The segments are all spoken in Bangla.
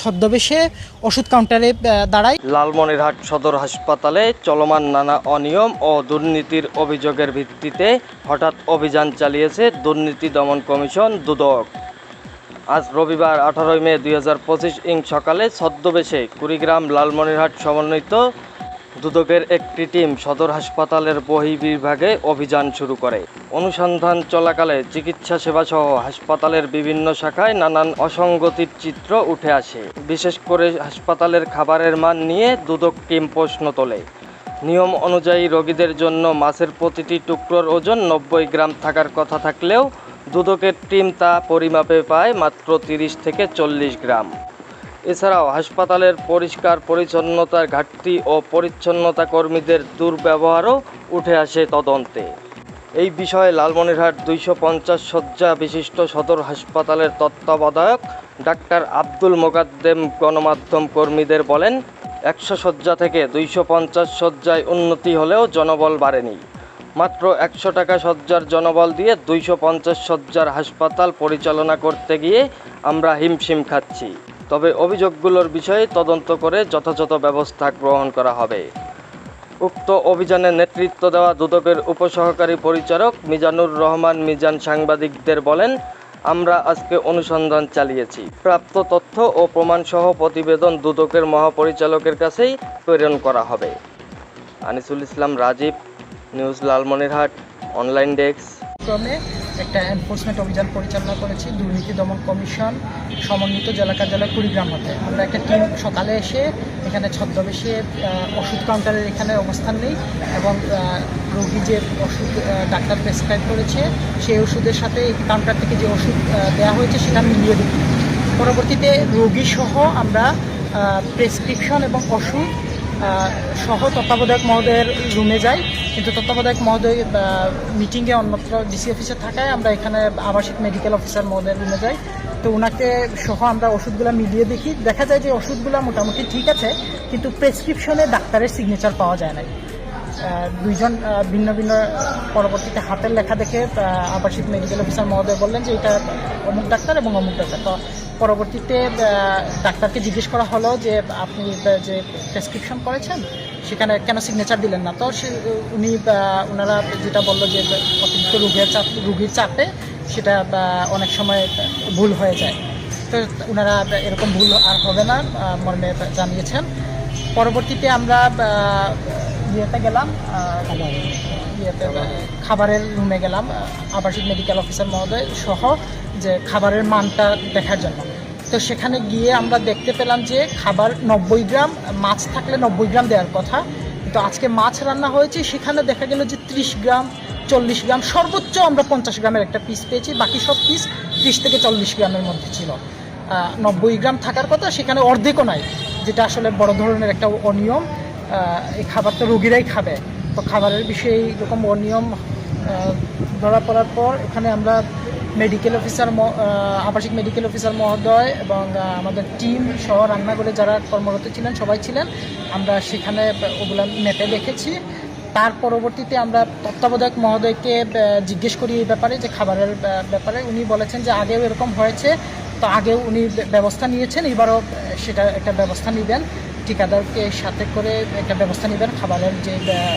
ছদ্মবেশে ওষুধ কাউন্টারে দাঁড়ায়। লালমনিরহাট সদর হাসপাতালে চলমান নানা অনিয়ম ও দুর্নীতির অভিযোগের ভিত্তিতে হঠাৎ অভিযান চালিয়েছে দুর্নীতি দমন কমিশন দুদক। আজ রবিবার আঠারোই মে দুই হাজার পঁচিশ ইং সকালে ছদ্মবেশে কুড়িগ্রাম লালমনিরহাট সমন্বিত দুদকের একটি টিম সদর হাসপাতালের বহির্বিভাগে অভিযান শুরু করে। অনুসন্ধান চলাকালে চিকিৎসা সেবাসহ হাসপাতালের বিভিন্ন শাখায় নানান অসঙ্গতির চিত্র উঠে আসে। বিশেষ করে হাসপাতালের খাবারের মান নিয়ে দুদক টিম প্রশ্ন তোলে। নিয়ম অনুযায়ী রোগীদের জন্য মাছের প্রতিটি টুকরোর ওজন নব্বই গ্রাম থাকার কথা থাকলেও দুদকের টিম তা পরিমাপে পায় মাত্র তিরিশ থেকে চল্লিশ গ্রাম। এছাড়াও হাসপাতালের পরিষ্কার পরিচ্ছন্নতার ঘাটতি ও পরিচ্ছন্নতা কর্মীদের দুর্ব্যবহারও উঠে আসে তদন্তে। এই বিষয়ে লালমনিরহাট দুইশো পঞ্চাশ শয্যা বিশিষ্ট সদর হাসপাতালের তত্ত্বাবধায়ক ডাক্তার আব্দুল মোকাদ্দেম গণমাধ্যম কর্মীদের বলেন, একশো শয্যা থেকে দুইশো পঞ্চাশ শয্যায় উন্নতি হলেও জনবল বাড়েনি। মাত্র একশো টাকা শয্যার জনবল দিয়ে দুইশো পঞ্চাশ শয্যার হাসপাতাল পরিচালনা করতে গিয়ে আমরা হিমশিম খাচ্ছি। তবে অভিযোগগুলোর বিষয়ে তদন্ত করে যথাযথ ব্যবস্থা গ্রহণ করা হবে। উক্ত অভিযানে নেতৃত্ব দেওয়া দুদকের উপসহকারী পরিচালক মিজানুর রহমান মিজান সাংবাদিকদের বলেন, আমরা আজকে অনুসন্ধান চালিয়েছি। প্রাপ্ত তথ্য ও প্রমাণসহ প্রতিবেদন দুদকের মহাপরিচালকের কাছেই প্রেরণ করা হবে। Anisul Islam Rajib, news Lalmonirhat, online desk. একটা এনফোর্সমেন্ট অভিযান পরিচালনা করেছি দুর্নীতি দমন কমিশন, সমন্বিত জেলা কার্যালয় কুড়িগ্রাম হতে। আমরা একটা টিম সকালে এসে এখানে ছদ্মবেশে ওষুধ কাউন্টারের এখানে অবস্থান নেই এবং রোগী যে ওষুধ ডাক্তার প্রেসক্রাইব করেছে, সেই ওষুধের সাথে এই কাউন্টার থেকে যে ওষুধ দেওয়া হয়েছে সেটা মিলিয়ে দিই পরবর্তীতে রোগীসহ আমরা প্রেসক্রিপশন এবং ওষুধ সহ তত্ত্বাবধায়ক মহোদয়ের রুমে যাই। কিন্তু তত্ত্বাবধায়ক মহোদয় মিটিংয়ে অন্যত্র ডিসি অফিসে থাকায় আমরা এখানে আবাসিক মেডিকেল অফিসার মহোদয়ের রুমে যাই। তো ওনাকে সহ আমরা ওষুধগুলো মিলিয়ে দেখি। দেখা যায় যে ওষুধগুলো মোটামুটি ঠিক আছে, কিন্তু প্রেসক্রিপশনে ডাক্তারের সিগনেচার পাওয়া যায় না দুইজন ভিন্ন ভিন্ন পরবর্তীতে হাতের লেখা দেখে আবাসিক মেডিকেল অফিসার মহোদয় বললেন যে এটা অমুক ডাক্তার এবং অমুক ডাক্তার। তো পরবর্তীতে ডাক্তারকে জিজ্ঞেস করা হলো যে আপনি যে প্রেসক্রিপশন করেছেন, সেখানে কেন সিগনেচার দিলেন না? তো সে উনি ওনারা যেটা বলল যে অতিরিক্ত রোগের চাপ, রুগীর চাপে সেটা অনেক সময় ভুল হয়ে যায়। তো ওনারা এরকম ভুল আর হবে না মর্মে জানিয়েছেন। পরবর্তীতে আমরা ইয়েতে গেলাম ইয়েতে খাবারের রুমে গেলাম আবাসিক মেডিকেল অফিসার মহোদয় সহ যে খাবারের মানটা দেখার জন্য। তো সেখানে গিয়ে আমরা দেখতে পেলাম যে খাবার নব্বই গ্রাম, মাছ থাকলে নব্বই গ্রাম দেওয়ার কথা। কিন্তু আজকে মাছ রান্না হয়েছে, সেখানে দেখা গেল যে ত্রিশ গ্রাম, চল্লিশ গ্রাম, সর্বোচ্চ আমরা পঞ্চাশ গ্রামের একটা পিস পেয়েছি, বাকি সব পিস ত্রিশ থেকে চল্লিশ গ্রামের মধ্যে ছিল। নব্বই গ্রাম থাকার কথা, সেখানে অর্ধেকও নাই, যেটা আসলে বড় ধরনের একটা অনিয়ম। এই খাবার তো রোগীরাই খাবে। তো খাবারের বিষয়ে এরকম অনিয়ম ধরা পড়ার পর এখানে আমরা মেডিকেল অফিসার আবাসিক মেডিকেল অফিসার মহোদয় এবং আমাদের টিম সহ রান্নাঘরে যারা কর্মরত ছিলেন, সবাই ছিলেন। আমরা সেখানে ওগুলো মেপে দেখেছি। তার পরবর্তীতে আমরা তত্ত্বাবধায়ক মহোদয়কে জিজ্ঞেস করি এই ব্যাপারে যে খাবারের ব্যাপারে। উনি বলেছেন যে আগেও এরকম হয়েছে, তো আগেও উনি ব্যবস্থা নিয়েছেন, এবারও সেটা একটা ব্যবস্থা নেবেন। ঠিকাদারকে সাথে করে একটা ব্যবস্থা নেবেন খাবারের যে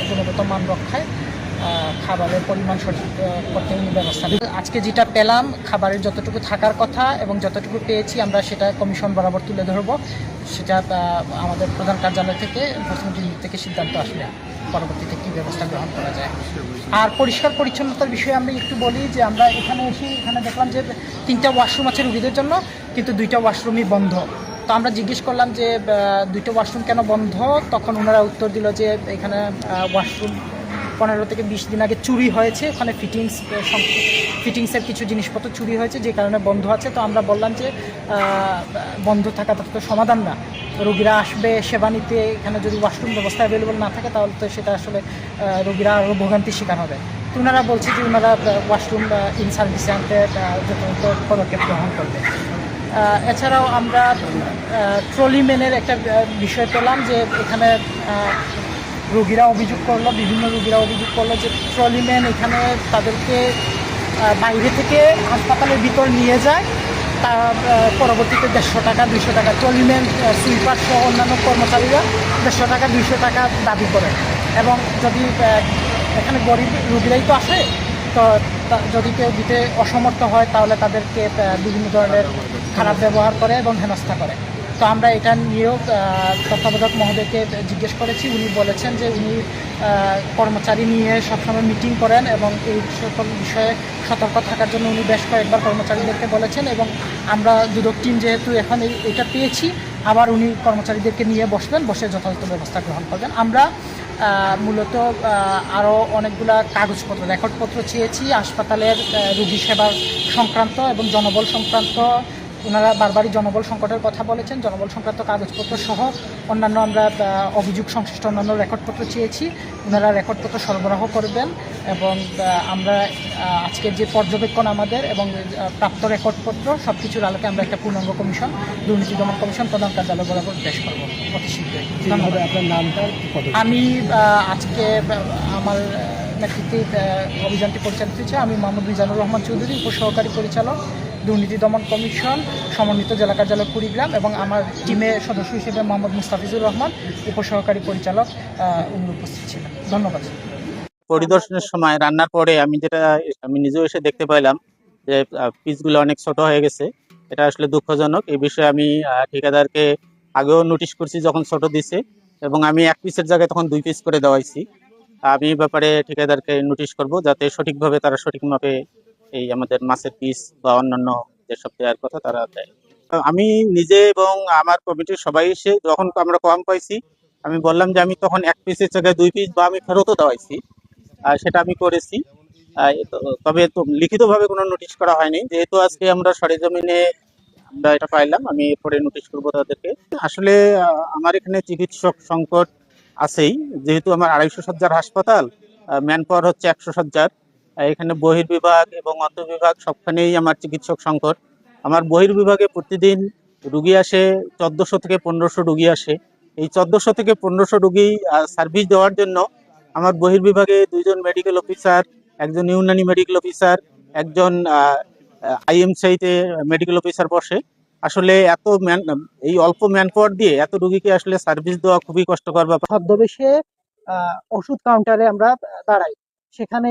গুণগত মান রক্ষায় খাবারের পরিমাণ সঠিক করতে ব্যবস্থা আজকে যেটা পেলাম, খাবারের যতটুকু থাকার কথা এবং যতটুকু পেয়েছি আমরা সেটা কমিশন বরাবর তুলে ধরবো। সেটা আমাদের প্রধান কার্যালয় থেকে এনফোর্সমেন্ট থেকে সিদ্ধান্ত আসলে পরবর্তীতে কী ব্যবস্থা গ্রহণ করা যায়। আর পরিষ্কার পরিচ্ছন্নতার বিষয়ে আমরা একটু বলি যে, আমরা এখানে এসে এখানে দেখলাম যে, তিনটা ওয়াশরুম আছে রুগীদের জন্য, কিন্তু দুইটা ওয়াশরুমই বন্ধ। তো আমরা জিজ্ঞেস করলাম যে দুইটা ওয়াশরুম কেন বন্ধ? তখন ওনারা উত্তর দিল যে, এখানে ওয়াশরুম পনেরো থেকে বিশ দিন আগে চুরি হয়েছে। ওখানে ফিটিংস ফিটিংসের কিছু জিনিসপত্র চুরি হয়েছে, যে কারণে বন্ধ আছে। তো আমরা বললাম যে বন্ধ থাকাটা তো সমাধান না। রোগীরা আসবে, সেবা নিতে, এখানে যদি ওয়াশরুম ব্যবস্থা অ্যাভেলেবল না থাকে, তাহলে তো সেটা আসলে রোগীরা আরও ভোগান্তির শিকার হবে। তো ওনারা বলছে যে ওনারা ওয়াশরুম ইন সার্ভিসে আনতে যথাযথ পদক্ষেপ গ্রহণ করবে। এছাড়াও আমরা ট্রলি ম্যানের একটা বিষয় পেলাম যে এখানে রোগীরা অভিযোগ করল, বিভিন্ন রোগীরা অভিযোগ করল যে ট্রলিম্যান এখানে তাদেরকে বাইরে থেকে হাসপাতালের ভিতর নিয়ে যায়। তা পরবর্তীতে দেড়শো টাকা, দুইশো টাকা টলিম্যান সুইপার সহ অন্যান্য কর্মচারীরা দেড়শো টাকা, দুইশো টাকা দাবি করে। এবং যদি এখানে গরিব রুগীরাই তো আসে, তা- যদি কেউ দিতে অসমর্থ হয়, তাহলে তাদেরকে বিভিন্ন ধরনের খারাপ ব্যবহার করে এবং হেনস্থা করে। তো আমরা এটা নিয়েও তত্ত্বাবধায়ক মহোদয়কে জিজ্ঞেস করেছি। উনি বলেছেন যে উনি কর্মচারী নিয়ে সবসময় মিটিং করেন এবং এই সকল বিষয়ে সতর্ক থাকার জন্য উনি বেশ কয়েকবার কর্মচারীদেরকে বলেছেন এবং আমরা দুদক টিম যেহেতু এখন এটা পেয়েছি, আবার উনি কর্মচারীদেরকে নিয়ে বসবেন, বসে যথাযথ ব্যবস্থা গ্রহণ করবেন। আমরা মূলত আরও অনেকগুলা কাগজপত্র, রেকর্ডপত্র চেয়েছি, হাসপাতালের রোগী সেবার সংক্রান্ত এবং জনবল সংক্রান্ত ওনারা বারবারই জনবল সংকটের কথা বলেছেন জনবল সংক্রান্ত কাগজপত্র সহ অন্যান্য আমরা অভিযোগ সংশ্লিষ্ট অন্যান্য রেকর্ডপত্র চেয়েছি ওনারা রেকর্ডপত্র সরবরাহ করবেন এবং আমরা আজকের যে পর্যবেক্ষণ আমাদের এবং প্রাপ্ত রেকর্ডপত্র সব কিছুর আলোকে আমরা একটা পূর্ণাঙ্গ কমিশন দুর্নীতি দমন কমিশন প্রধান কার্যালয় বরাবর পেশ করব। অতি শীঘ্রই। আপনার নামটা আমি আজকে আমার নেতৃত্বে অভিযানটি পরিচালিত হয়েছে। আমি মোহাম্মদ মিজানুর রহমান চৌধুরী উপসহকারী পরিচালক। দুর্নীতি দমন কমিশন, সমন্বিত জেলা কার্যালয় কুড়িগ্রাম এবং আমার টিমের সদস্য হিসেবে মোহাম্মদ মুস্তাফিজুর রহমান উপসহকারী পরিচালক উনি উপস্থিত ছিলেন। ধন্যবাদ। পরিদর্শনের সময় রান্নার পরে আমি যেটা, আমি নিজেও এসে দেখতে পাইলাম যে পিসগুলো অনেক ছোট হয়ে গেছে। এটা আসলে দুঃখজনক। এই বিষয়ে আমি ঠিকাদারকে আগেও নোটিশ করছি যখন ছোট দিছে এবং আমি এক পিসের জায়গায় তখন দুই পিস করে দেওয়াইছি। আমি ব্যাপারে ঠিকাদারকে নোটিশ করব যাতে সঠিকভাবে তারা সঠিক মাপে এই আমাদের মাছের পিস বা অন্যান্য যেসব দেওয়ার কথা তারা দেয়। আমি নিজে এবং আমার কমিটির সবাই এসে যখন আমরা কম পাইছি, আমি বললাম যে আমি তখন এক পিসের জায়গায় দুই পিস বা আমি ফেরতও দেওয়াইছি। আর সেটা আমি করেছি। তবে লিখিতভাবে কোনো নোটিশ করা হয়নি। যেহেতু আজকে আমরা সরেজমিনে আমরা এটা পাইলাম, আমি এরপরে নোটিশ করব তাদেরকে। আসলে আমার এখানে চিকিৎসক সংকট আছেই। যেহেতু আমার আড়াইশো সজ্জার হাসপাতাল ম্যান পাওয়ার হচ্ছে একশো সজ্জার। এখানে বহির্বিভাগ এবং অন্তর্বিভাগ সবখানেই আমার চিকিৎসক সংকট। আমার বহির্বিভাগে প্রতিদিন রুগী আসে, চোদ্দোশো থেকে পনেরোশো রুগী আসে। এই চোদ্দোশো থেকে পনেরোশো রুগী সার্ভিস দেওয়ার জন্য আমার বহির্বিভাগে দুইজন মেডিকেল অফিসার একজন ইউনানি মেডিকেল অফিসার একজন আইএমসিতে মেডিকেল অফিসার বসে। আসলে এত ম্যান, এই অল্প ম্যান পাওয়ার দিয়ে এত রুগীকে আসলে সার্ভিস দেওয়া খুবই কষ্টকর ব্যাপার। ছদ্মবেশে ওষুধ কাউন্টারে আমরা দাঁড়াই। সেখানে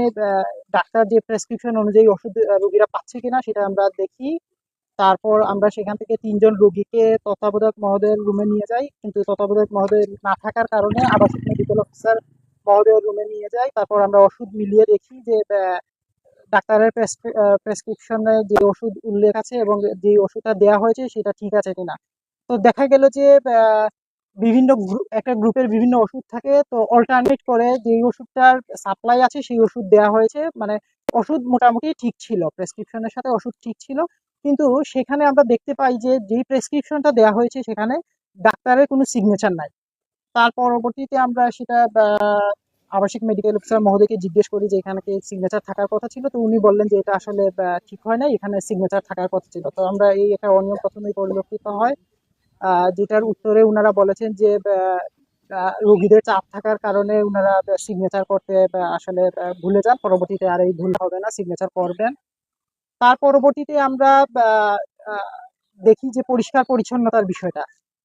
ডাক্তার যে প্রেসক্রিপশন অনুযায়ী ওষুধ রোগীরা পাচ্ছে কিনা সেটা আমরা দেখি। তারপর আমরা সেখান থেকে তিনজন রোগীকে তত্ত্বাবধায়ক মহোদয়ের রুমে নিয়ে যাই। কিন্তু তত্ত্বাবধায়ক মহোদয় না থাকার কারণে আবাসিক মেডিকেল অফিসার মহোদয়ের রুমে নিয়ে যাই। তারপর আমরা ওষুধ মিলিয়ে দেখি যে ডাক্তারের প্রেসক্রিপশনে যে ওষুধ উল্লেখ আছে এবং যে ওষুধটা দেওয়া হয়েছে সেটা ঠিক আছে কিনা। তো দেখা গেল যে বিভিন্ন একটা গ্রুপের বিভিন্ন ওষুধ থাকে। তো অল্টারনেট করে যে ওষুধটার সাপ্লাই আছে, সেই ওষুধ দেওয়া হয়েছে। মানে ওষুধ মোটামুটি ঠিক ছিল প্রেসক্রিপশনের সাথে ওষুধ ঠিক ছিল। কিন্তু সেখানে আমরা দেখতে পাই যে, যেই প্রেসক্রিপশনটা দেওয়া হয়েছে সেখানে ডাক্তারের কোনো সিগনেচার নাই। তার পরবর্তীতে আমরা সেটা আবাসিক মেডিকেল অফিসার মহোদয়কে জিজ্ঞেস করি যে, এখানে কি সিগনেচার থাকার কথা ছিল? তো উনি বললেন যে, এটা আসলে ঠিক হয় না এখানে সিগনেচার থাকার কথা ছিল। তো আমরা এই একটা অনিয়ম প্রথমেই পরিলক্ষিত হয়। যেটার উত্তরে ওনারা বলেছেন যে রোগীদের চাপ থাকার কারণে ওনারা সিগনেচার করতে আসলে ভুলে যান। পরবর্তীতে আর এই ভুল হবে না সিগনেচার করবেন। তার পরবর্তীতে আমরা দেখি যে পরিষ্কার পরিচ্ছন্নতার বিষয়টা।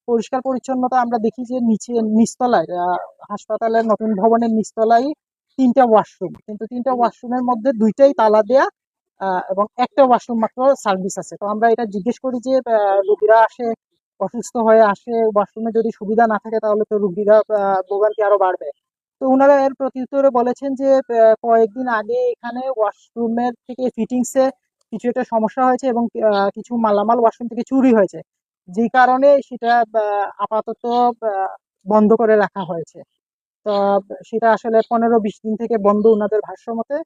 পরিষ্কার পরিচ্ছন্নতা আমরা দেখি যে নিচে, নিচতলায় হাসপাতালের নতুন ভবনের নিচতলায় তিনটা ওয়াশরুম। কিন্তু তিনটা ওয়াশরুমের মধ্যে দুইটাই তালা দেয়া এবং একটা ওয়াশরুম মাত্র সার্ভিস আছে। তো আমরা এটা জিজ্ঞেস করি যে রোগীরা আসে অসুস্থ হয়ে আসে ওয়াশরুমে যদি সুবিধা না থাকে, তাহলে তো রুগীরা ভোগান্তি আরও বাড়বে। তো ওনারা এর প্রত্যুত্তরে বলেছেন যে কয়েকদিন আগে এখানে ওয়াশরুমের থেকে ফিটিংসে কিছু একটা সমস্যা হয়েছে এবং কিছু মালামাল ওয়াশরুম থেকে চুরি হয়েছে। যে কারণে সেটা আপাতত বন্ধ করে রাখা হয়েছে। তো, সেটা আসলে পনেরো বিশ দিন থেকে বন্ধ ওনাদের ভাষ্য মতে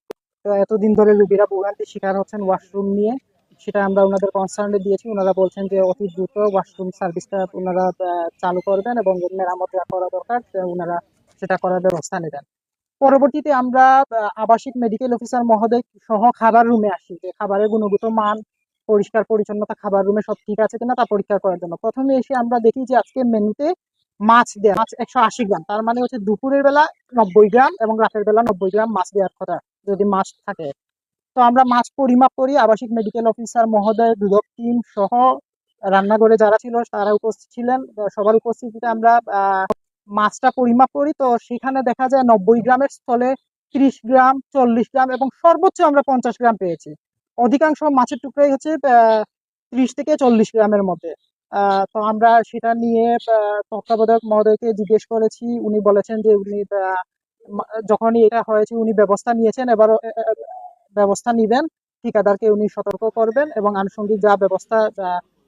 তো এতদিন ধরে রুগীরা ভোগান্তির শিকার হচ্ছেন ওয়াশরুম নিয়ে। সেটা আমরা ওনাদের কনসার্নে দিয়েছি। ওনারা বলছেন যে, অতি দ্রুত ওয়াশরুম সার্ভিসটা ওনারা চালু করবেন এবং মেরামত করা দরকার ওনারা সেটা করার ব্যবস্থা নেবেন। পরবর্তীতে আমরা আবাসিক মেডিকেল অফিসার মহোদয় সহ খাবার রুমে আসি, যে খাবারের গুণগত মান, পরিষ্কার পরিচ্ছন্নতা, খাবার রুমে সব ঠিক আছে কিনা তা পরীক্ষা করার জন্য। প্রথমে এসে আমরা দেখি যে, আজকে মেনুতে মাছ দেয়া, মাছ একশো আশি গ্রাম, তার মানে হচ্ছে দুপুরের বেলা নব্বই গ্রাম এবং রাতের বেলা নব্বই গ্রাম মাছ দেওয়ার কথা, যদি মাছ থাকে। তো আমরা মাছ পরিমাপ করি আবাসিক মেডিকেল অফিসার মহোদয় দুদক টিম সহ রান্নাঘরে যারা ছিল তারা উপস্থিত ছিলেন। সবার উপস্থিতিতে আমরা মাছটা পরিমাপ করি। তো সেখানে দেখা যায় নব্বই গ্রামের স্থলে ত্রিশ গ্রাম চল্লিশ গ্রাম এবং সর্বোচ্চ আমরা পঞ্চাশ গ্রাম পেয়েছি। অধিকাংশ মাছের টুকরাই হচ্ছে ত্রিশ থেকে চল্লিশ গ্রামের মধ্যে। তো আমরা সেটা নিয়ে তত্ত্বাবধায়ক মহোদয়কে জিজ্ঞেস করেছি। উনি বলেছেন যে উনি যখনই এটা হয়েছে উনি ব্যবস্থা নিয়েছেন। আহ, ব্যবস্থা নিবেন, ঠিকাদারকে উনি সতর্ক করবেন এবং আনুষঙ্গিক যা ব্যবস্থা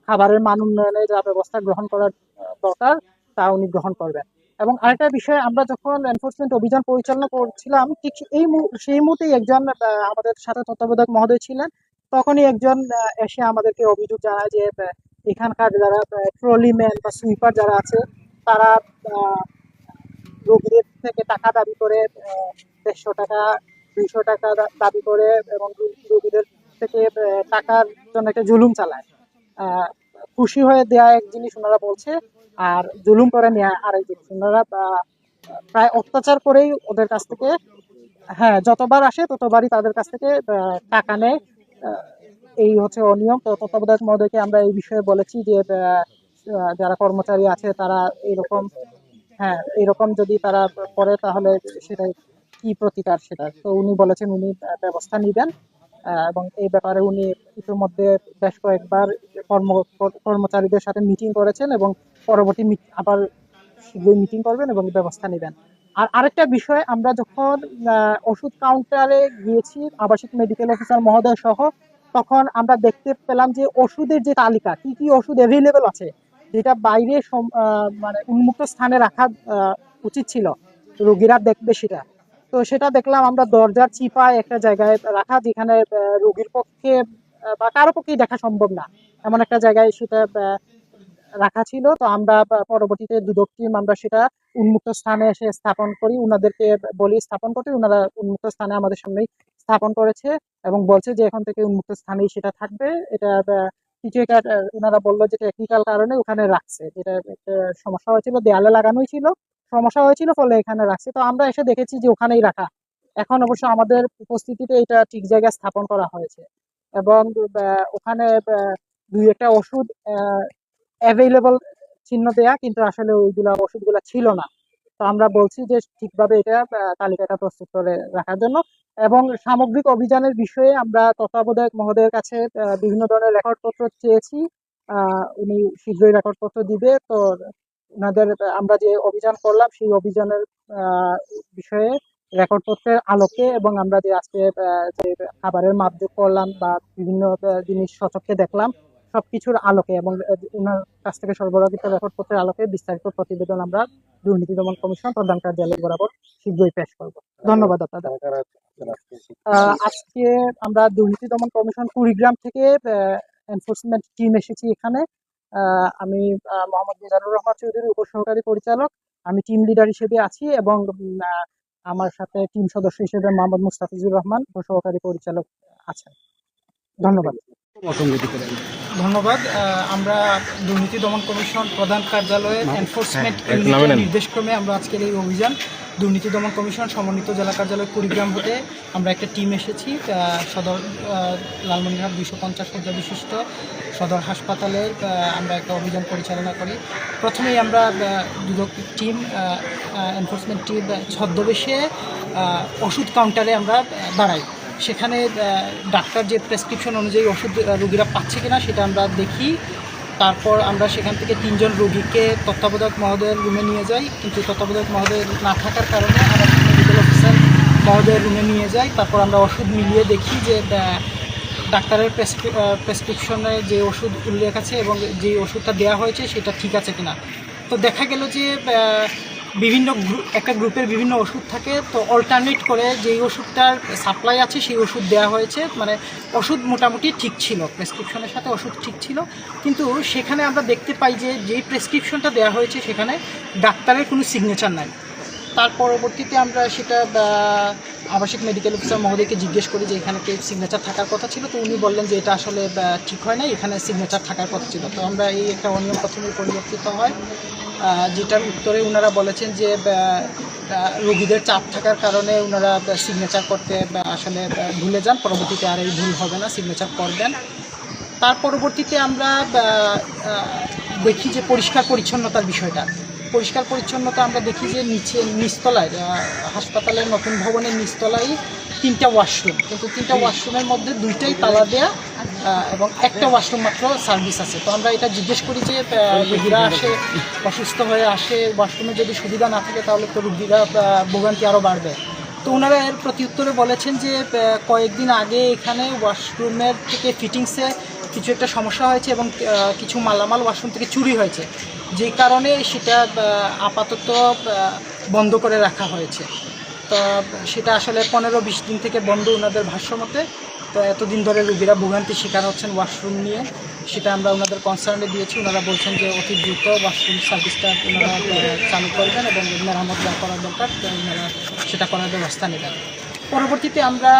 খাবারের মান উন্নয়নে যা ব্যবস্থা গ্রহণ করার দরকার, তা উনি গ্রহণ করবেন। এবং আরেকটা বিষয়ে, আমরা যখন এনফোর্সমেন্ট অভিযান পরিচালনা করছিলাম, ঠিক এই সেই মুহূর্তেই একজন আমাদের সাথে তত্ত্বাবধায়ক মহোদয় ছিলেন, তখনই একজন এসে আমাদেরকে অভিযোগ জানায় যে এখানকার যারা ট্রলিম্যান বা সুইপার যারা আছে, তারা রোগীদের থেকে টাকা দাবি করে দেড়শো টাকা দুইশো টাকা দাবি করে এবং রোগীদের থেকে টাকার জন্য একটা জুলুম চালায়। খুশি হয়ে দেয়া এক জিনিস ওনারা বলছে, আর জুলুম করে নেওয়া আরেক জিনিস। ওনারা প্রায় অত্যাচার করেই ওদের কাছ থেকে হ্যাঁ যতবার আসে ততবারই তাদের কাছ থেকে টাকা নেয়। এই হচ্ছে অনিয়ম। তো তত্ত্বাবধায়ক মহোদয়কে আমরা এই বিষয়ে বলেছি যে যারা কর্মচারী আছে তারা এরকম হ্যাঁ এরকম যদি তারা করে তাহলে সেটা কি প্রতিকার সেটা? তো উনি বলেছেন উনি ব্যবস্থা নেবেন এবং এই ব্যাপারে উনি ইতিমধ্যে বেশ কয়েকবার কর্ম, কর্মচারীদের সাথে মিটিং করেছেন এবং পরবর্তী আবার শীঘ্রই মিটিং করবেন এবং ব্যবস্থা নেবেন। আর আরেকটা বিষয়, আমরা যখন ওষুধ কাউন্টারে গিয়েছি, আবাসিক মেডিকেল অফিসার মহোদয় সহ, তখন আমরা দেখতে পেলাম যে ওষুধের যে তালিকা, কি কি ওষুধ অ্যাভেলেবেল আছে, যেটা বাইরে মানে উন্মুক্ত স্থানে রাখা উচিত ছিল। রোগীরা দেখবে সেটা। তো সেটা দেখলাম আমরা দরজার চিপায় একটা জায়গায় রাখা যেখানে রোগীর পক্ষে বা কারও পক্ষেই দেখা সম্ভব না। এমন একটা জায়গায় সেটা রাখা ছিল। তো আমরা পরবর্তীতে দুদক টিম আমরা সেটা উন্মুক্ত স্থানে এসে স্থাপন করি। উনাদেরকে বলি স্থাপন করতে। উনারা উন্মুক্ত স্থানে আমাদের সামনেই স্থাপন করেছে এবং বলছে যে এখন থেকে উন্মুক্ত স্থানেই সেটা থাকবে। এটা কিছু একটা ওনারা বলল যে টেকনিক্যাল কারণে ওখানে রাখছে। যেটা সমস্যা হয়েছিল, দেয়ালে লাগানোই ছিল। সমস্যা হয়েছিল ফলে এখানে রাখছে। তো আমরা এসে দেখেছি যে ওখানেই রাখা। এখন অবশ্য আমাদের উপস্থিতিতে এটা ঠিক জায়গায় স্থাপন করা হয়েছে। এবং ওখানে দুই একটা ওষুধ অ্যাভেলেবল চিহ্ন দেয়া, কিন্তু আসলে ওইগুলা ওষুধগুলা ছিল না। তো আমরা বলছি যে ঠিকভাবে এটা তালিকাটা প্রস্তুত করে রাখার জন্য। এবং সামগ্রিক অভিযানের বিষয়ে আমরা তত্ত্বাবধায়ক মহোদয়ের কাছে বিভিন্ন ধরনের রেকর্ডপত্র চেয়েছি। উনি শীঘ্রই রেকর্ডপত্র দিবে। তো ওনাদের, আমরা যে অভিযান করলাম, সেই অভিযানের বিষয়ে রেকর্ডপত্রের আলোকে এবং আমরা যে আজকে যে খাবারের মাপযোগ করলাম বা বিভিন্ন জিনিস সচক্ষে দেখলাম, সবকিছুর আলোকে এবং ওনার কাছ থেকে সরবরাহিত রেকর্ডপত্রের আলোকে বিস্তারিত প্রতিবেদন আমরা দুর্নীতি দমন কমিশন প্রধান কার্যালয় বরাবর শীঘ্রই পেশ করব। ধন্যবাদ আপনাদের। আজকে আমরা দুর্নীতি দমন কমিশন কুড়িগ্রাম থেকে এনফোর্সমেন্ট টিম এসেছি এখানে। আমি মোহাম্মদ মিজানুর রহমান চৌধুরী উপসহকারী পরিচালক। আমি টিম লিডার হিসেবে আছি এবং আমার সাথে টিম সদস্য হিসেবে মোহাম্মদ মুস্তাফিজুর রহমান উপসহকারী পরিচালক আছেন। ধন্যবাদ। ধন্যবাদ। আমরা দুর্নীতি দমন কমিশন প্রধান কার্যালয়ের এনফোর্সমেন্ট ইউনিটের নির্দেশক্রমে আমরা আজকের এই অভিযান দুর্নীতি দমন কমিশন সমন্বিত জেলা কার্যালয় কুড়িগ্রাম হতে আমরা একটা টিম এসেছি সদর লালমনিরহাট দুইশো পঞ্চাশ শয্যা বিশিষ্ট সদর হাসপাতালের আমরা একটা অভিযান পরিচালনা করি। প্রথমেই আমরা দুদক টিম এনফোর্সমেন্ট টিম ছদ্মবেশে ওষুধ কাউন্টারে আমরা দাঁড়াই। সেখানে ডাক্তার যে প্রেসক্রিপশন অনুযায়ী ওষুধ রোগীরা পাচ্ছে কিনা সেটা আমরা দেখি। তারপর আমরা সেখান থেকে তিনজন রোগীকে তত্ত্বাবধায়ক মহোদয়ের রুমে নিয়ে যাই। কিন্তু তত্ত্বাবধায়ক মহোদয় না থাকার কারণে আমরা মেডিকেল অফিসার মহোদয়ের রুমে নিয়ে যাই। তারপর আমরা ওষুধ মিলিয়ে দেখি যে ডাক্তারের প্রেসক্রিপশনে যে ওষুধ উল্লেখ আছে এবং যে ওষুধটা দেওয়া হয়েছে সেটা ঠিক আছে কিনা। তো দেখা গেল যে বিভিন্ন একটা গ্রুপের বিভিন্ন ওষুধ থাকে, তো অল্টারনেট করে যেই ওষুধটার সাপ্লাই আছে সেই ওষুধ দেওয়া হয়েছে। মানে ওষুধ মোটামুটি ঠিক ছিল প্রেসক্রিপশনের সাথে ওষুধ ঠিক ছিল। কিন্তু সেখানে আমরা দেখতে পাই যে যেই প্রেসক্রিপশনটা দেওয়া হয়েছে সেখানে ডাক্তারের কোনো সিগনেচার নাই। তার পরবর্তীতে আমরা সেটা আবাসিক মেডিকেল অফিসার মহোদয়কে জিজ্ঞেস করি যে এখানে সিগনেচার থাকার কথা ছিল? তো উনি বললেন যে এটা আসলে ঠিক হয় না এখানে সিগনেচার থাকার কথা ছিল। তো আমরা এই একটা অনিয়ম প্রথমে পরিবর্তিত হয়। যেটার উত্তরে ওনারা বলেছেন যে রোগীদের চাপ থাকার কারণে ওনারা সিগনেচার করতে আসলে ভুলে যান। পরবর্তীতে আর এই ভুল হবে না সিগনেচার করবেন। তার পরবর্তীতে আমরা দেখি যে পরিষ্কার পরিচ্ছন্নতার বিষয়টা। পরিষ্কার পরিচ্ছন্নতা আমরা দেখি যে নিচে, নিচতলায় হাসপাতালের নতুন ভবনের নিচতলায় তিনটা ওয়াশরুম। কিন্তু তিনটা ওয়াশরুমের মধ্যে দুইটাই তালা দেয়া এবং একটা ওয়াশরুম মাত্র সার্ভিস আছে। তো আমরা এটা জিজ্ঞেস করি যে রোগীরা আসে, অসুস্থ হয়ে আসে, ওয়াশরুমে যদি সুবিধা না থাকে, তাহলে তো রোগীরা ভোগান্তি আরও বাড়বে। তো ওনারা এর প্রত্যুত্তরে বলেছেন যে কয়েকদিন আগে এখানে ওয়াশরুমের থেকে ফিটিংসে কিছু একটা সমস্যা হয়েছে এবং কিছু মালামাল ওয়াশরুম থেকে চুরি হয়েছে। যে কারণে সেটা আপাতত বন্ধ করে রাখা হয়েছে। তো, সেটা আসলে পনেরো বিশ দিন থেকে বন্ধ ওনাদের ভাষ্য মতে তো এতদিন ধরে রোগীরা ভোগান্তির শিকার হচ্ছেন ওয়াশরুম নিয়ে। সেটা আমরা ওনাদের কনসার্নে দিয়েছি। ওনারা বলছেন যে অতি দ্রুত ওয়াশরুম সার্ভিসটা ওনারা চালু করবেন এবং মেরামত যা করা দরকার ওনারা সেটা করার ব্যবস্থা নেবেন। পরবর্তীতে আমরা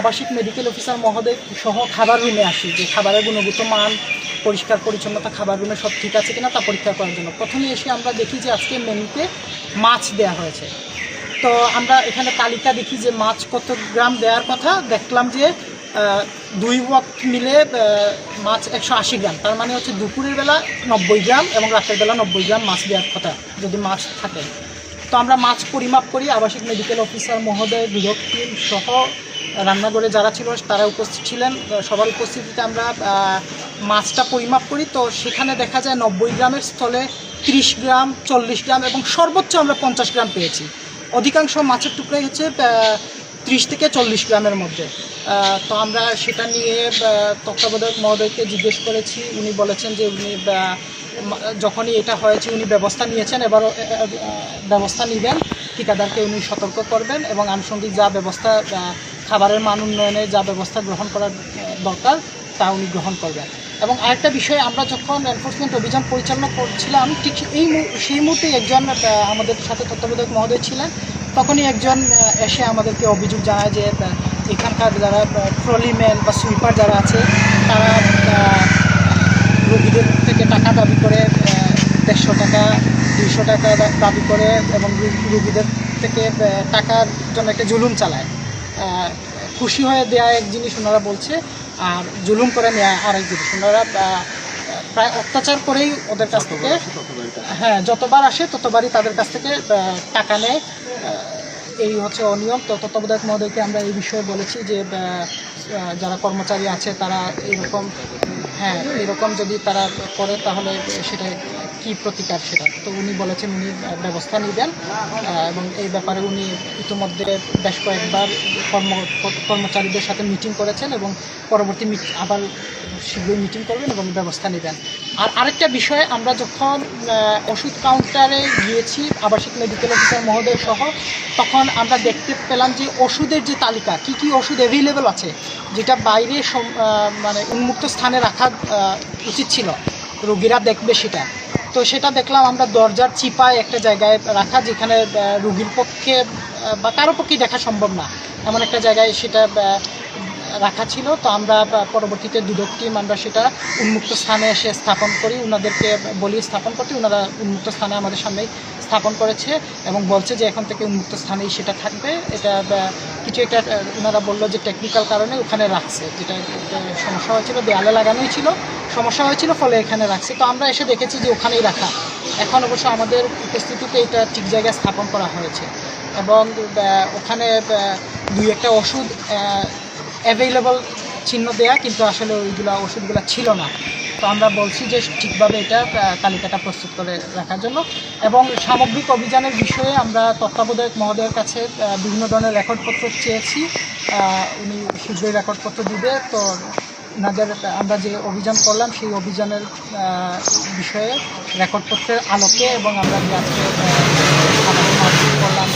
আবাসিক মেডিকেল অফিসার মহোদয় সহ খাবার রুমে আসি, যে খাবারের গুণগত মান, পরিষ্কার পরিচ্ছন্নতা খাবার রুমে সব ঠিক আছে কিনা তা পরীক্ষা করার জন্য। প্রথমে এসে আমরা দেখি যে আজকে মেনুতে মাছ দেওয়া হয়েছে। তো আমরা এখানে তালিকা দেখি যে মাছ কত গ্রাম দেওয়ার কথা। দেখলাম যে দুই ওয়াক্ত মিলে মাছ একশো আশি গ্রাম। তার মানে হচ্ছে দুপুরের বেলা নব্বই গ্রাম এবং রাতের বেলা নব্বই গ্রাম মাছ দেওয়ার কথা, যদি মাছ থাকে। তো আমরা মাছ পরিমাপ করি, আবাসিক মেডিকেল অফিসার মহোদয় দুদক টিম সহ রান্নাঘরে যারা ছিল তারা উপস্থিত ছিলেন। সবার উপস্থিতিতে আমরা মাছটা পরিমাপ করি। তো সেখানে দেখা যায় নব্বই গ্রামের স্থলে ত্রিশ গ্রাম, চল্লিশ গ্রাম এবং সর্বোচ্চ আমরা পঞ্চাশ গ্রাম পেয়েছি। অধিকাংশ মাছের টুকরাই হচ্ছে ত্রিশ থেকে চল্লিশ গ্রামের মধ্যে। তো আমরা সেটা নিয়ে তত্ত্বাবধায়ক মহোদয়কে জিজ্ঞেস করেছি। উনি বলেছেন যে উনি যখনই এটা হয়েছে উনি ব্যবস্থা নিয়েছেন, এবারও ব্যবস্থা নেবেন, ঠিকাদারকে উনি সতর্ক করবেন এবং আনুষঙ্গিক যা ব্যবস্থা খাবারের মান উন্নয়নে যা ব্যবস্থা গ্রহণ করার দরকার, তা উনি গ্রহণ করবেন। এবং আরেকটা বিষয়, আমরা যখন এনফোর্সমেন্ট অভিযান পরিচালনা করছিলাম, ঠিক এই সেই মুহূর্তে একজন আমাদের সাথে তত্ত্বাবধায়ক মহোদয় ছিলেন, তখনই একজন এসে আমাদেরকে অভিযোগ জানায় যে এখানকার যারা ট্রলিম্যান বা সুইপার যারা আছে, তারা রোগীদের টাকা দাবি করে দেড়শো টাকা দুইশো টাকা দাবি করে এবং রুগীদের থেকে টাকার জন্য একটা জুলুম চালায়। খুশি হয়ে দেয়া এক জিনিস ওনারা বলছে আর জুলুম করে নেওয়া আরেক জিনিস। ওনারা প্রায় অত্যাচার করেই ওদের কাছ থেকে হ্যাঁ যতবার আসে ততবারই তাদের কাছ থেকে টাকা নেয়। এই হচ্ছে অনিয়ম। তো তত্ত্বাবধায়ক মহোদয়কে আমরা এই বিষয়ে বলেছি যে যারা কর্মচারী আছে তারা এরকম হ্যাঁ এরকম যদি তারা করে তাহলে সেটা কি প্রতিকার সেটা? তো উনি বলেছেন উনি ব্যবস্থা নেবেন এবং এই ব্যাপারে উনি ইতিমধ্যে বেশ কয়েকবার কর্ম কর্মচারীদের সাথে মিটিং করেছেন এবং পরবর্তী আবার শীঘ্রই মিটিং করবেন এবং ব্যবস্থা নেবেন। আর আরেকটা বিষয়ে আমরা যখন ওষুধ কাউন্টারে গিয়েছি, আবাসিক মেডিকেল অফিসার মহোদয় সহ, তখন আমরা দেখতে পেলাম যে ওষুধের যে তালিকা, কি কি ওষুধ অ্যাভেলেবেল আছে, যেটা বাইরে মানে উন্মুক্ত স্থানে রাখা উচিত ছিল। রোগীরা দেখবে সেটা। তো সেটা দেখলাম আমরা দরজার চিপায় একটা জায়গায় রাখা যেখানে রুগীর পক্ষে বা কারও পক্ষেই দেখা সম্ভব না। এমন একটা জায়গায় সেটা রাখা ছিল। তো আমরা পরবর্তীতে দুদক টিম আমরা সেটা উন্মুক্ত স্থানে এসে স্থাপন করি। ওনাদেরকে বলি স্থাপন করতে ওনারা উন্মুক্ত স্থানে আমাদের সামনেই স্থাপন করেছে এবং বলছে যে এখন থেকে উন্মুক্ত স্থানেই সেটা থাকবে। এটা কিছু একটা ওনারা বলল যে টেকনিক্যাল কারণে ওখানে রাখছে, যেটা সমস্যা হয়েছিল, দেয়ালে লাগানোই ছিল। সমস্যা হয়েছিল, ফলে এখানে রাখছে। তো আমরা এসে দেখেছি যে ওখানেই রাখা। এখন অবশ্য আমাদের উপস্থিতিতে এটা ঠিক জায়গায় স্থাপন করা হয়েছে। এবং ওখানে দুই একটা ওষুধ অ্যাভেলেবল চিহ্ন দেয়া, কিন্তু আসলে ওইগুলো ওষুধগুলো ছিল না। তো আমরা বলছি যে ঠিকভাবে এটা তালিকাটা প্রস্তুত করে রাখার জন্য। এবং সামগ্রিক অভিযানের বিষয়ে আমরা তত্ত্বাবধায়ক মহোদয়ের কাছে বিভিন্ন ধরনের রেকর্ডপত্র চেয়েছি। উনি শীঘ্রই রেকর্ডপত্র দিবে। তো ওনাদের আমরা যে অভিযান করলাম, সেই অভিযানের বিষয়ে রেকর্ডপত্রের আলোকে এবং আমরা যে আজকে করলাম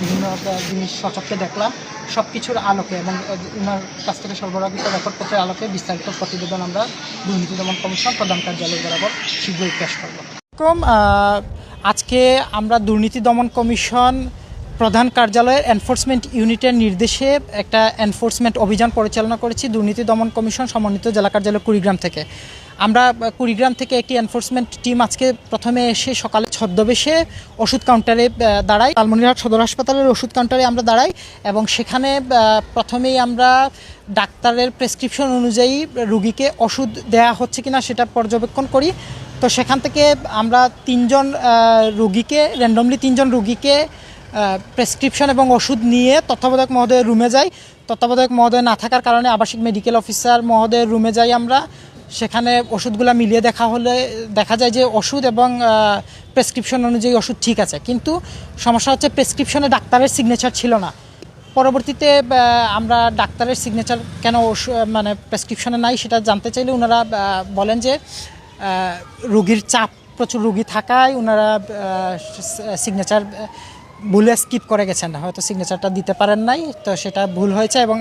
বিভিন্ন জিনিস সচক্ষে দেখলাম। সব কিছুর আলোকে এবং ওনার কাছ থেকে সরবরাহিত রেকর্ডপত্রের আলোকে বিস্তারিত প্রতিবেদন আমরা দুর্নীতি দমন কমিশন প্রধান কার্যালয় বরাবর শীঘ্রই পেশ করব। আজকে আমরা দুর্নীতি দমন কমিশন প্রধান কার্যালয়ের এনফোর্সমেন্ট ইউনিটের নির্দেশে একটা এনফোর্সমেন্ট অভিযান পরিচালনা করেছি দুর্নীতি দমন কমিশন সমন্বিত জেলা কার্যালয় কুড়িগ্রাম থেকে। আমরা কুড়িগ্রাম থেকে একটি এনফোর্সমেন্ট টিম আজকে প্রথমে এসে সকালে ছদ্মবেশে ওষুধ কাউন্টারে দাঁড়াই লালমনিরহাট সদর হাসপাতালের ওষুধ কাউন্টারে আমরা দাঁড়াই এবং সেখানে প্রথমেই আমরা ডাক্তারের প্রেসক্রিপশন অনুযায়ী রুগীকে ওষুধ দেয়া হচ্ছে কিনা সেটা পর্যবেক্ষণ করি। তো সেখান থেকে আমরা তিনজন রুগীকে র্যান্ডমলি তিনজন রুগীকে প্রেসক্রিপশন এবং ওষুধ নিয়ে তত্ত্বাবধায়ক মহোদয়ের রুমে যাই। তত্ত্বাবধায়ক মহোদয় না থাকার কারণে আবাসিক মেডিকেল অফিসার মহোদয়ের রুমে যাই আমরা। সেখানে ওষুধগুলো মিলিয়ে দেখা হলে, দেখা যায় যে ওষুধ এবং প্রেসক্রিপশন অনুযায়ী ওষুধ ঠিক আছে। কিন্তু সমস্যা হচ্ছে প্রেসক্রিপশনে ডাক্তারের সিগনেচার ছিল না। পরবর্তীতে আমরা ডাক্তারের সিগনেচার কেন মানে প্রেসক্রিপশনে নাই সেটা জানতে চাইলে ওনারা বলেন যে রুগীর চাপ, প্রচুর রুগী থাকায় ওনারা সিগনেচার ভুলে স্কিপ করে গেছেন। হয়তো সিগনেচারটা দিতে পারেন নাই, তো সেটা ভুল হয়েছে এবং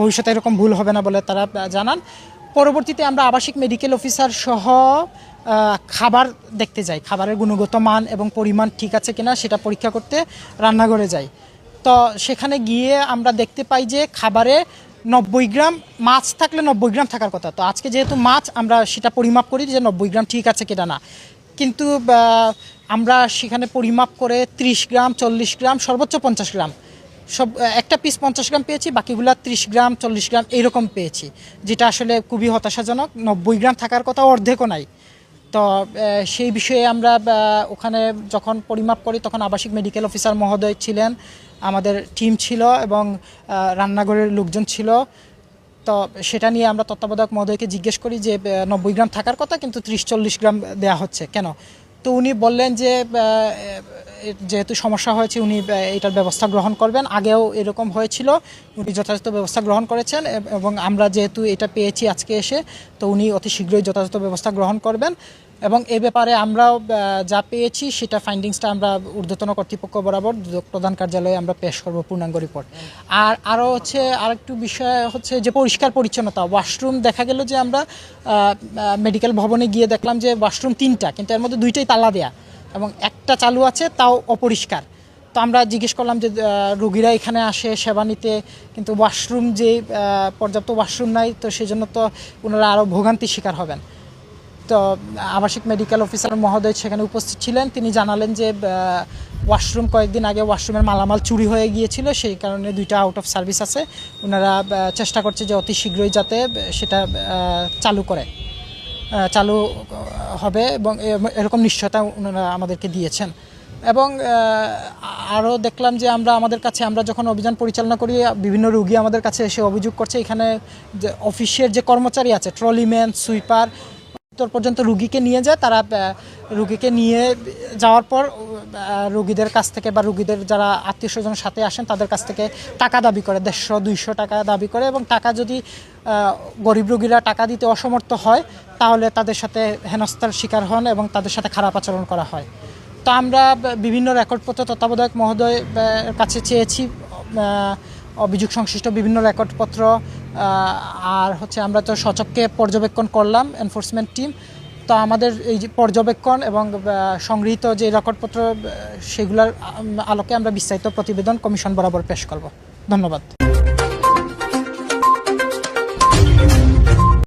ভবিষ্যতে এরকম ভুল হবে না বলে তারা জানান। পরবর্তীতে আমরা আবাসিক মেডিকেল অফিসার সহ খাবার দেখতে যাই, খাবারের গুণগত মান এবং পরিমাণ ঠিক আছে কিনা সেটা পরীক্ষা করতে রান্নাঘরে যাই। তো সেখানে গিয়ে আমরা দেখতে পাই যে খাবারে নব্বই গ্রাম, মাছ থাকলে নব্বই গ্রাম থাকার কথা। তো আজকে যেহেতু মাছ, আমরা সেটা পরিমাপ করি যে নব্বই গ্রাম ঠিক আছে কিনা না। কিন্তু আমরা সেখানে পরিমাপ করে ত্রিশ গ্রাম, চল্লিশ গ্রাম, সর্বোচ্চ পঞ্চাশ গ্রাম সব একটা পিস পঞ্চাশ গ্রাম পেয়েছি, বাকিগুলা ত্রিশ গ্রাম, চল্লিশ গ্রাম, এইরকম পেয়েছি, যেটা আসলে খুবই হতাশাজনক। নব্বই গ্রাম থাকার কথা অর্ধেকও নাই। তো সেই বিষয়ে আমরা ওখানে যখন পরিমাপ করি, তখন আবাসিক মেডিকেল অফিসার মহোদয় ছিলেন, আমাদের টিম ছিল এবং রান্নাঘরের লোকজন ছিল। তো, সেটা নিয়ে আমরা তত্ত্বাবধায়ক মহোদয়কে জিজ্ঞেস করি যে নব্বই গ্রাম থাকার কথা, কিন্তু ত্রিশ, চল্লিশ গ্রাম দেওয়া হচ্ছে, কেন? তো উনি বললেন যে যেহেতু সমস্যা হয়েছে, উনি এটার ব্যবস্থা গ্রহণ করবেন। আগেও এরকম হয়েছিল, উনি যথাযথ ব্যবস্থা গ্রহণ করেছেন এবং আমরা যেহেতু এটা পেয়েছি আজকে এসে, তো উনি অতি শীঘ্রই যথাযথ ব্যবস্থা গ্রহণ করবেন। এবং এ ব্যাপারে আমরাও যা পেয়েছি সেটা ফাইন্ডিংসটা আমরা ঊর্ধ্বতন কর্তৃপক্ষ বরাবর প্রধান কার্যালয়ে আমরা পেশ করব পূর্ণাঙ্গ রিপোর্ট আর আরও হচ্ছে আরেকটু বিষয় হচ্ছে যে পরিষ্কার পরিচ্ছন্নতা ওয়াশরুম দেখা গেল যে আমরা মেডিকেল ভবনে গিয়ে দেখলাম যে ওয়াশরুম তিনটা, কিন্তু এর মধ্যে দুইটাই তালা দেয়া এবং একটা চালু আছে তাও অপরিষ্কার। তো আমরা জিজ্ঞেস করলাম যে রুগীরা এখানে আসে, সেবা নিতে, কিন্তু ওয়াশরুম যে পর্যাপ্ত ওয়াশরুম নাই, তো সেজন্য তো ওনারা আরও ভোগান্তির শিকার হবেন। তো আবাসিক মেডিকেল অফিসার মহোদয় সেখানে উপস্থিত ছিলেন। তিনি জানালেন যে ওয়াশরুম কয়েকদিন আগে ওয়াশরুমের মালামাল চুরি হয়ে গিয়েছিল, সেই কারণে দুইটা আউট অফ সার্ভিস আছে। ওনারা চেষ্টা করছে যে অতি শীঘ্রই যাতে সেটা চালু করে চালু হবে এবং এরকম নিশ্চয়তা ওনারা আমাদেরকে দিয়েছেন। এবং আরও দেখলাম যে আমরা, আমাদের কাছে, আমরা যখন অভিযান পরিচালনা করি, বিভিন্ন রুগী আমাদের কাছে এসে অভিযোগ করছে। এখানে যে অফিসের যে কর্মচারী আছে ট্রলিম্যান সুইপার উত্তর পর্যন্ত রুগীকে নিয়ে যায় তারা রুগীকে নিয়ে যাওয়ার পর রুগীদের কাছ থেকে বা রুগীদের যারা আত্মীয় স্বজন সাথে আসেন তাদের কাছ থেকে টাকা দাবি করে দেড়শো দুইশো টাকা দাবি করে এবং টাকা যদি গরিব রুগীরা টাকা দিতে অসমর্থ হয় তাহলে তাদের সাথে হেনস্থার শিকার হন এবং তাদের সাথে খারাপ আচরণ করা হয়। তো আমরা বিভিন্ন রেকর্ডপত্র তত্ত্বাবধায়ক মহোদয় আহ, কাছে চেয়েছি অভিযোগ সংশ্লিষ্ট বিভিন্ন রেকর্ডপত্র আর হচ্ছে আমরা তো সচককে পর্যবেক্ষণ করলাম এনফোর্সমেন্ট টিম তো আমাদের এই যে পর্যবেক্ষণ এবং সংগৃহীত যে রেকর্ডপত্র সেগুলোর আলোকে আমরা বিস্তারিত প্রতিবেদন কমিশন বরাবর পেশ করব। ধন্যবাদ।